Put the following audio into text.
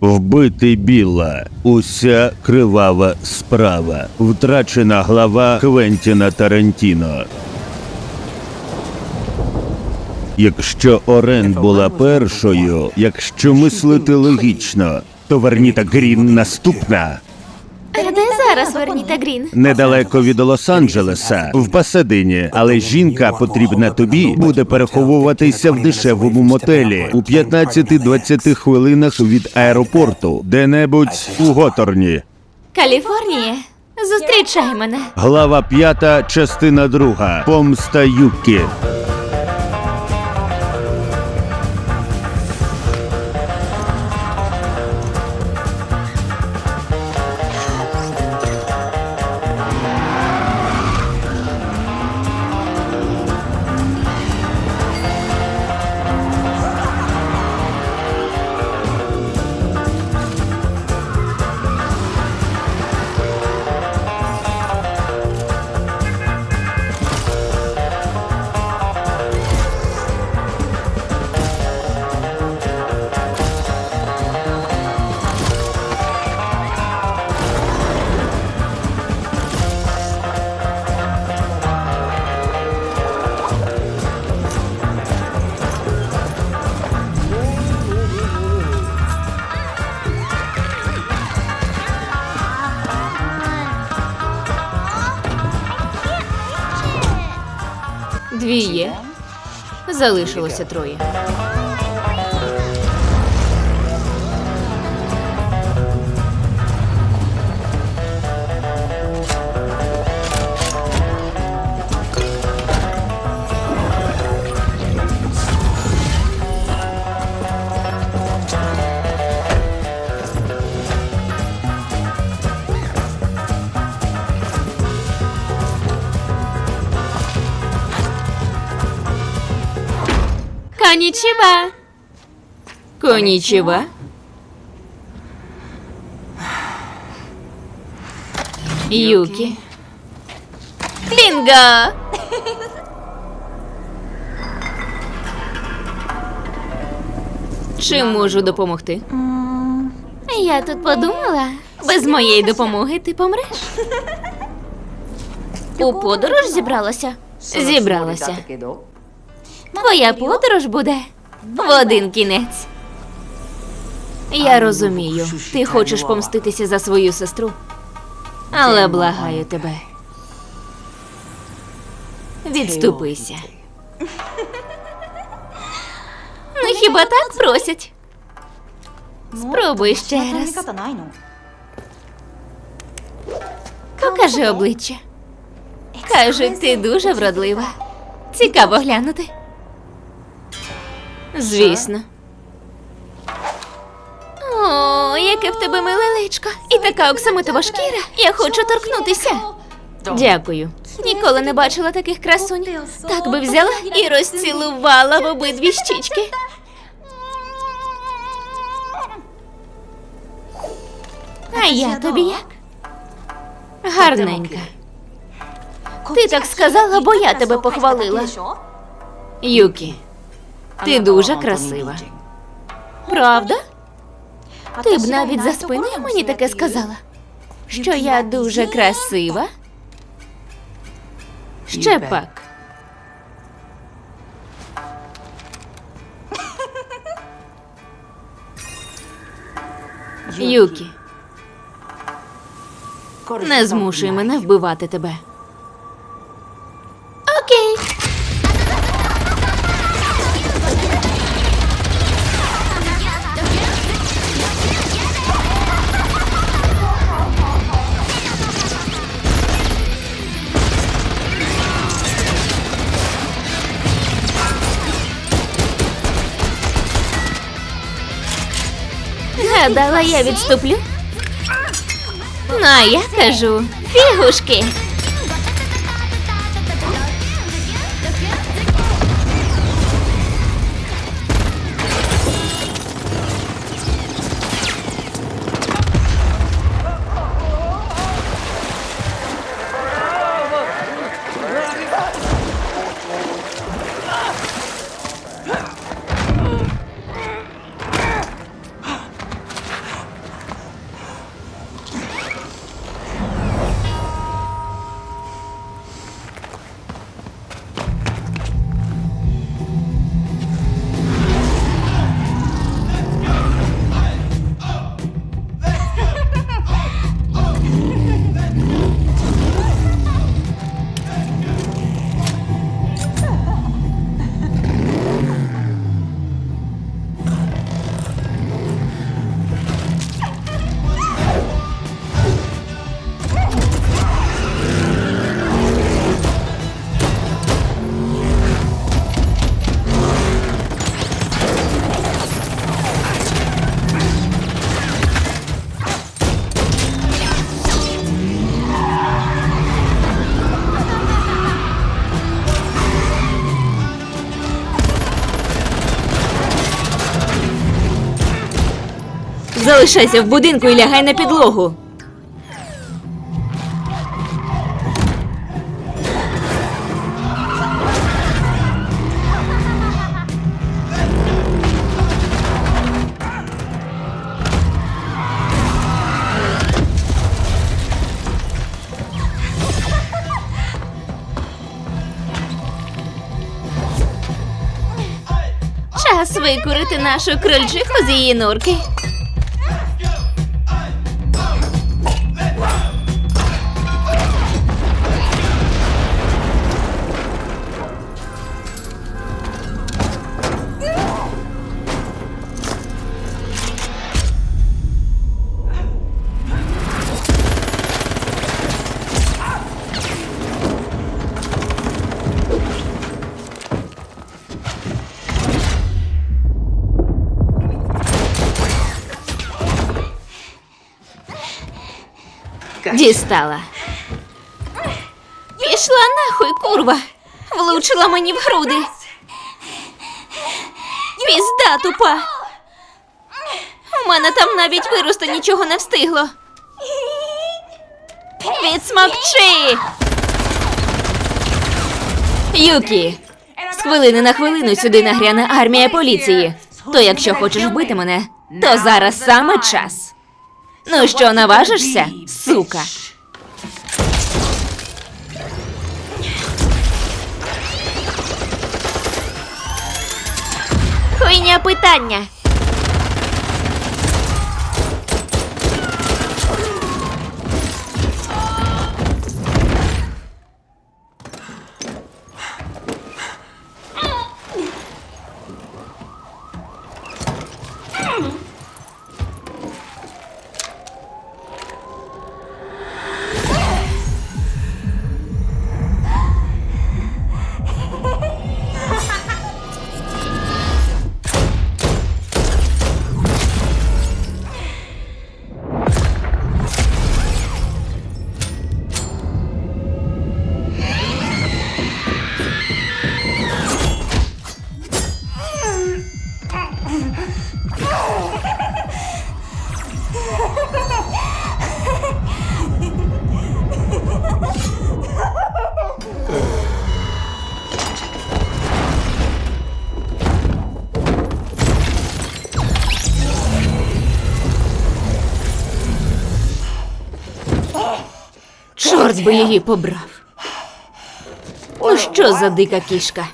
Вбити біла, Уся кривава справа. Втрачена глава Квентіна Тарантіно. Якщо Орен була першою, якщо мислити логічно, то Верніта Грін наступна. А де зараз Верніта Грін? Недалеко від Лос-Анджелеса, в Пасадині. Але жінка потрібна тобі буде переховуватися в дешевому мотелі у 15-20 хвилинах від аеропорту, де-небудь у Готорні. Каліфорнія. Зустрічай мене. Глава п'ята, частина друга. Помста Юкі. Залишилося троє. Конічева. Конічева. Юкі. Бінго! Чим можу допомогти? Я тут подумала, без моєї допомоги ти помреш. У подорож зібралася? Зібралася. Твоя подорож буде в один кінець. Я розумію, ти хочеш помститися за свою сестру, але благаю тебе. Відступися. Ну хіба так просять? Спробуй ще раз. Покажи обличчя. Кажуть, ти дуже вродлива. Цікаво глянути. Звісно. О, яке в тебе миле личко. І така оксамитова шкіра. Я хочу торкнутися. Дякую. Ніколи не бачила таких красунь. Так би взяла і розцілувала в обидві щічки. А я тобі як? Гарненька. Ти так сказала, бо я тебе похвалила. Юкі, ти дуже красива. Правда? Ти б навіть за спиною мені таке сказала. Що я дуже красива? Ще пак. Юкі, не змушуй мене вбивати тебе. Гадала, я відступлю. Ну, а я кажу, фігушки. Залишайся в будинку і лягай на підлогу. Час викурити нашу крольчиху з її норки. Дістала. Пішла нахуй, курва. Влучила мені в груди. Пізда тупа. У мене там навіть вирости нічого не встигло. Відсмокчи! Юкі, з хвилини на хвилину сюди нагряне армія поліції. То якщо хочеш вбити мене, то зараз саме час. Ну що, наважишся, сука? Хуйня питання. Чорт би її побрав. Ну що за дика кішка?